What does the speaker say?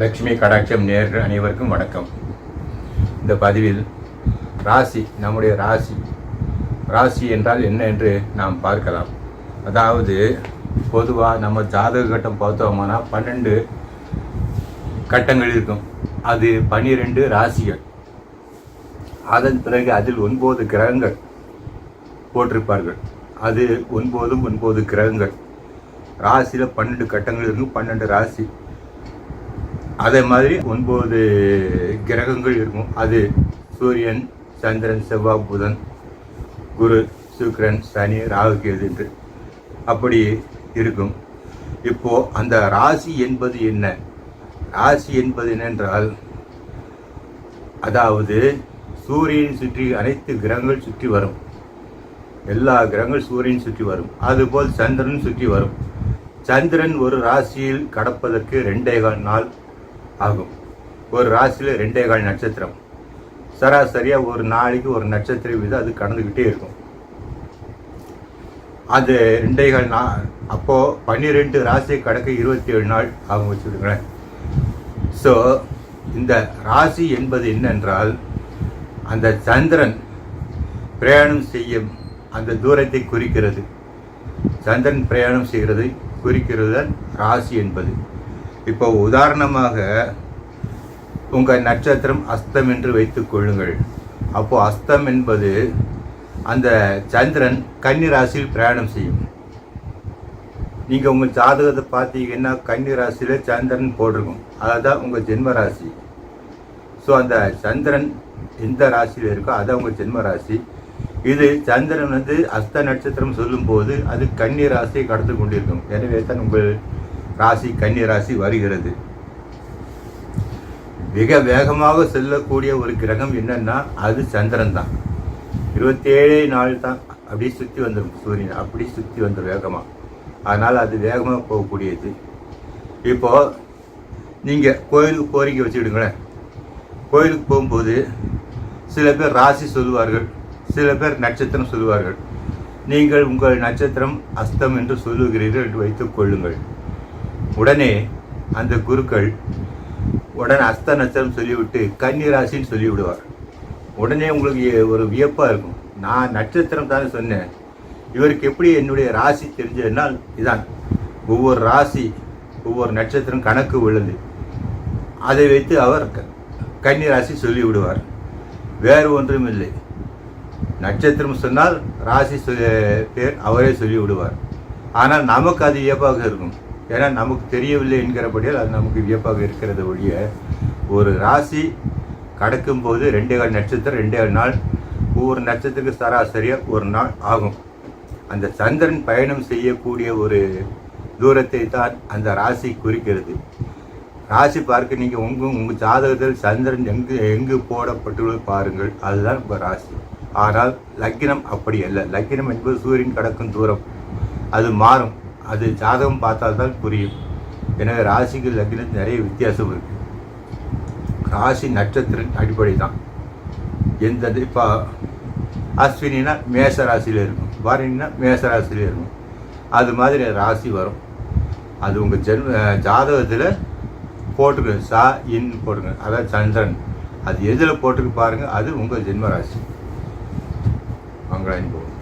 லட்சுமி கடாட்சம் நேர்கள் அனைவருக்கும் வணக்கம். இந்த பதிவில் ராசி நம்முடைய ராசி. ராசி என்றால் என்ன என்று நாம் பார்க்கலாம். அதாவது பொதுவாக நம்ம ஜாதக கட்டம் பார்த்தோம்னா பன்னெண்டு கட்டங்கள் இருக்கும். அது பன்னிரெண்டு ராசிகள். அதன் பிறகு அதில் ஒன்பது கிரகங்கள் போட்டிருப்பார்கள். அது ஒன்பதும் ஒன்பது கிரகங்கள். ராசியில் பன்னெண்டு கட்டங்கள் இருக்கும் பன்னெண்டு ராசி. அதே மாதிரி ஒன்பது கிரகங்கள் இருக்கும் அது சூரியன் சந்திரன் செவ்வாய் புதன் குரு சுக்கிரன் சனி ராகு கேது என்று அப்படி இருக்கும். இப்போ அந்த ராசி என்பது என்ன? ராசி என்பது என்னென்றால் அதாவது சூரியன் சுற்றி அனைத்து கிரகங்கள் சுற்றி வரும். எல்லா கிரகங்கள் சூரியன் சுற்றி வரும். அதுபோல் சந்திரன் சுற்றி வரும். சந்திரன் ஒரு ராசியில் கடப்பதற்கு ரெண்டே கால் நாள் ஆகும். ஒரு ராசியில் ரெண்டே கால் நட்சத்திரம். சராசரியாக ஒரு நாளைக்கு ஒரு நட்சத்திரம் வீதம் அது கடந்துக்கிட்டே இருக்கும். அது ரெண்டே கால் நா அப்போது பன்னிரெண்டு ராசியை கடக்க இருபத்தி ஏழு நாள் ஆகும் வச்சுருங்களேன் ஸோ இந்த ராசி என்பது என்னென்றால் அந்த சந்திரன் பிரயாணம் செய்யும் அந்த தூரத்தை குறிக்கிறது. சந்திரன் பிரயாணம் செய்கிறது குறிக்கிறது தான் ராசி என்பது. இப்போ உதாரணமாக உங்கள் நட்சத்திரம் அஸ்தம் என்று வைத்துக் கொள்ளுங்கள். அப்போது அஸ்தம் என்பது அந்த சந்திரன் கன்னி ராசியில் பிரயாணம் செய்யும். நீங்கள் உங்கள் ஜாதகத்தை பார்த்தீங்கன்னா கன்னி ராசியில் சந்திரன் போட்டிருக்கும். அதுதான் உங்கள் ஜென்ம ராசி. ஸோ அந்த சந்திரன் எந்த ராசியில் இருக்கோ அது உங்கள் ஜென்ம ராசி. இது சந்திரன் வந்து அஸ்த நட்சத்திரம் சொல்லும்போது அது கன்னி ராசியை கடந்து கொண்டிருக்கும். எனவே தான் உங்கள் ராசி கன்னி ராசி வருகிறது. மிக வேகமாக செல்லக்கூடிய ஒரு கிரகம் என்னன்னா அது சந்திரன் தான். இருபத்தேழு நாள் தான் அப்படியே சுற்றி வந்துடும் சூரியன் அப்படி சுற்றி வந்துடும் வேகமாக அதனால் அது வேகமாக போகக்கூடியது. இப்போது நீங்கள் கோயிலுக்கு கோரிக்கை வச்சுக்கிடுங்களேன். கோயிலுக்கு போகும்போது சில பேர் ராசி சொல்லுவார்கள் சில பேர் நட்சத்திரம் சொல்லுவார்கள். நீங்கள் உங்கள் நட்சத்திரம் அஸ்தம் என்று சொல்லுகிறீர்கள் என்று வைத்துக் கொள்ளுங்கள். உடனே அந்த குருக்கள் உடனே அஸ்த நட்சத்திரம் சொல்லிவிட்டு கன்னி ராசின்னு சொல்லிவிடுவார். உடனே உங்களுக்கு ஒரு வியப்பாக இருக்கும். நான் நட்சத்திரம் தானே சொன்னேன். இவருக்கு எப்படி என்னுடைய ராசி தெரிஞ்சதுனால் இதான். ஒவ்வொரு ராசி ஒவ்வொரு நட்சத்திரம் கணக்கு உள்ளது. அதை வைத்து அவர் கன்னி ராசி சொல்லிவிடுவார். வேறு ஒன்றும் இல்லை. நட்சத்திரம் சொன்னால் ராசி பேர் அவரே சொல்லி விடுவார் ஆனால் நமக்கு அது வியப்பாக இருக்கும். ஏன்னா நமக்கு தெரியவில்லை என்கிறபடியால் அது நமக்கு வியப்பாக இருக்கிறது ஒழிய ஒரு ராசி கடக்கும்போது ரெண்டே கால் நட்சத்திரம் ரெண்டே கால் நாள் ஒவ்வொரு நட்சத்திரத்துக்கு சராசரியாக ஒரு நாள் ஆகும். அந்த சந்திரன் பயணம் செய்யக்கூடிய ஒரு தூரத்தை தான் அந்த ராசி குறிக்கிறது. ராசி பார்க்க நீங்கள் உங்கள் உங்கள் ஜாதகத்தில் சந்திரன் எங்கு எங்கு போடப்பட்டுள்ளது பாருங்கள். அதுதான் உங்கள் ராசி. ஆனால் லக்கினம் அப்படி அல்ல. லக்கினம் என்பது சூரியன் கடக்கும் தூரம். அது மாறும். அது ஜாதகம் பார்த்தால்தான் புரியும். எனவே ராசிக்கு லக்கினம் நிறைய வித்தியாசம் இருக்கு. ராசி நட்சத்திரம் அடிப்படை தான் எந்த இப்போ அஸ்வினா மேச ராசியில் இருக்கும். பரணினா மேச ராசியில் இருக்கும். அது மாதிரி ராசி வரும். அது உங்கள் ஜென்ம ஜாதகத்தில் போட்டுருங்க சா இன் போட்டுருங்க அதாவது சந்திரன். அது எதில் போட்டுக்க பாருங்கள் அது உங்கள் ஜென்மராசி. மங்களாயின் போகும்.